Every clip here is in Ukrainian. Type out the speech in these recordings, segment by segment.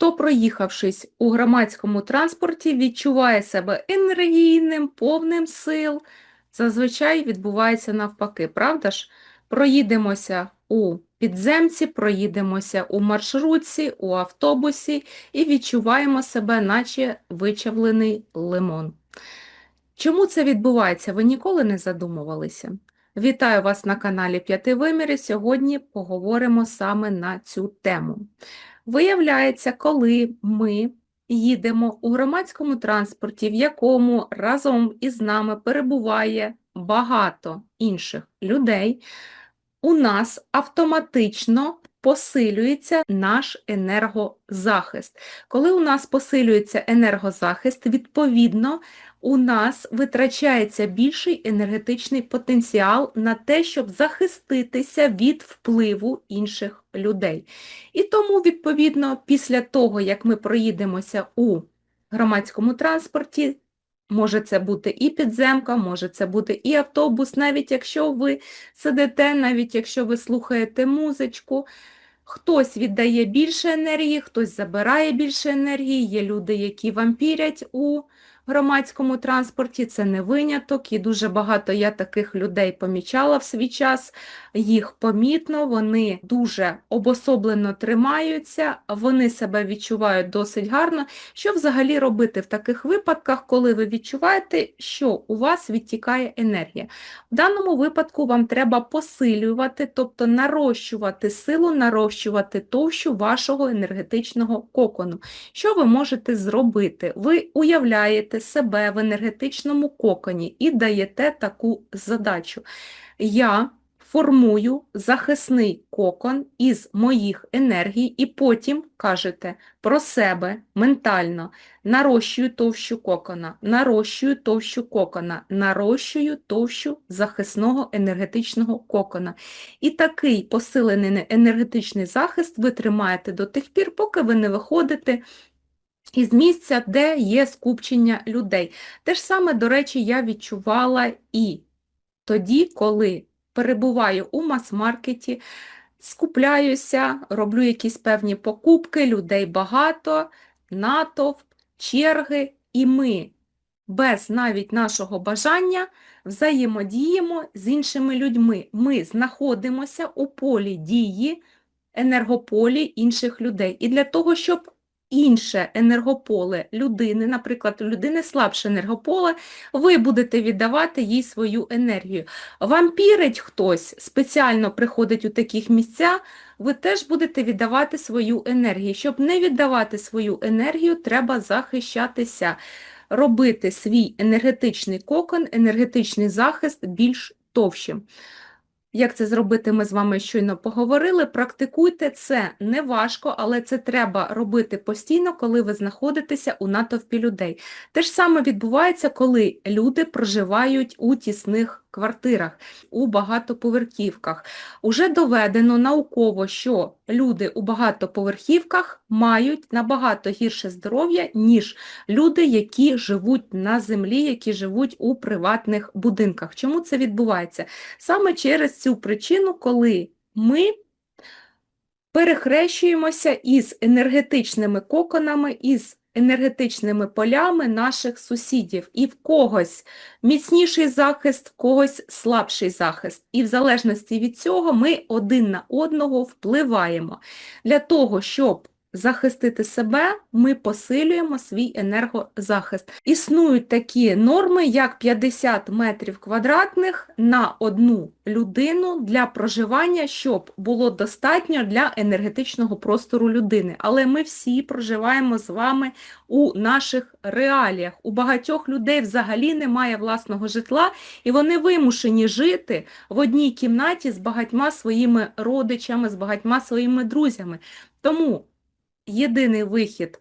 Хто, проїхавшись у громадському транспорті, відчуває себе енергійним, повним сил, зазвичай відбувається навпаки, правда ж? Проїдемося у підземці, проїдемося у маршрутці, у автобусі і відчуваємо себе, наче вичавлений лимон. Чому це відбувається? Ви ніколи не задумувалися? Вітаю вас на каналі П'яти Вимірів. Сьогодні поговоримо саме на цю тему. Виявляється, коли ми їдемо у громадському транспорті, в якому разом із нами перебуває багато інших людей, у нас автоматично посилюється наш енергозахист. Коли у нас посилюється енергозахист, відповідно, у нас витрачається більший енергетичний потенціал на те, щоб захиститися від впливу інших людей. І тому, відповідно, після того, як ми проїдемося у громадському транспорті, може це бути і підземка, може це бути і автобус, навіть якщо ви сидите, навіть якщо ви слухаєте музичку, хтось віддає більше енергії, хтось забирає більше енергії, є люди, які вампірять у громадському транспорті, це не виняток, і дуже багато я таких людей помічала в свій час, їх помітно, вони дуже обособлено тримаються, вони себе відчувають досить гарно. Що взагалі робити в таких випадках, коли ви відчуваєте, що у вас відтікає енергія? В даному випадку вам треба посилювати, тобто нарощувати силу, нарощувати товщу вашого енергетичного кокону. Що ви можете зробити? Ви уявляєте себе в енергетичному коконі і даєте таку задачу. Я формую захисний кокон із моїх енергій, і потім кажете про себе ментально, нарощую товщу кокона, нарощую товщу кокона, нарощую товщу захисного енергетичного кокона. І такий посилений енергетичний захист ви тримаєте до тих пір, поки ви не виходите із місця, де є скупчення людей. Те ж саме, до речі, я відчувала і тоді, коли перебуваю у мас-маркеті, скупляюся, роблю якісь певні покупки, людей багато, натовп, черги, і ми без навіть нашого бажання взаємодіємо з іншими людьми. Ми знаходимося у полі дії, енергополі інших людей. І для того, щоб інше енергополе людини, наприклад, у людини слабше енергополе, ви будете віддавати їй свою енергію. Вампірить хтось спеціально приходить у таких місця, ви теж будете віддавати свою енергію. Щоб не віддавати свою енергію, треба захищатися, робити свій енергетичний кокон, енергетичний захист більш товщим. Як це зробити, ми з вами щойно поговорили. Практикуйте це не важко, але це треба робити постійно, коли ви знаходитеся у натовпі людей. Те ж саме відбувається, коли люди проживають у тісних квартирах, у багатоповерхівках. Уже доведено науково, що люди у багатоповерхівках мають набагато гірше здоров'я, ніж люди, які живуть на землі, які живуть у приватних будинках. Чому це відбувається? Саме через цю причину, коли ми перехрещуємося із енергетичними коконами, із енергетичними полями наших сусідів. І в когось міцніший захист, в когось слабший захист. І в залежності від цього ми один на одного впливаємо. Для того, щоб захистити себе, ми посилюємо свій енергозахист. Існують такі норми, як 50 метрів квадратних на одну людину для проживання, щоб було достатньо для енергетичного простору людини. Але ми всі проживаємо з вами у наших реаліях. У багатьох людей взагалі немає власного житла, і вони вимушені жити в одній кімнаті з багатьма своїми родичами, з багатьма своїми друзями. Тому єдиний вихід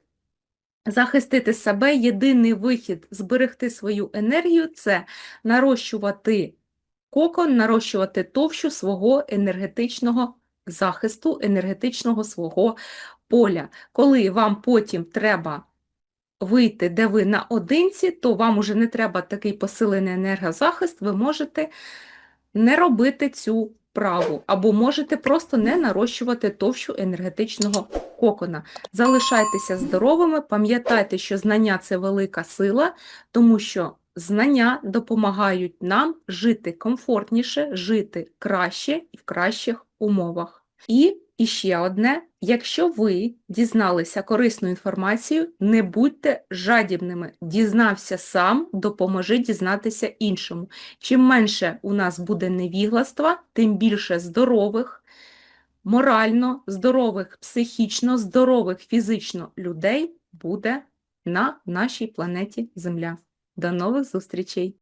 захистити себе, єдиний вихід зберегти свою енергію це нарощувати кокон, нарощувати товщу свого енергетичного захисту, енергетичного свого поля. Коли вам потім треба вийти, де ви наодинці, то вам уже не треба такий посилений енергозахист, ви можете не робити цю вправу, або можете просто не нарощувати товщу енергетичного кокона. Залишайтеся здоровими, пам'ятайте, що знання це велика сила, тому що знання допомагають нам жити комфортніше, жити краще і в кращих умовах. І і ще одне: якщо ви дізналися корисну інформацію, не будьте жадібними. Дізнався сам, допоможи дізнатися іншому. Чим менше у нас буде невігластва, тим більше здорових, морально здорових, психічно здорових фізично людей буде на нашій планеті Земля. До нових зустрічей!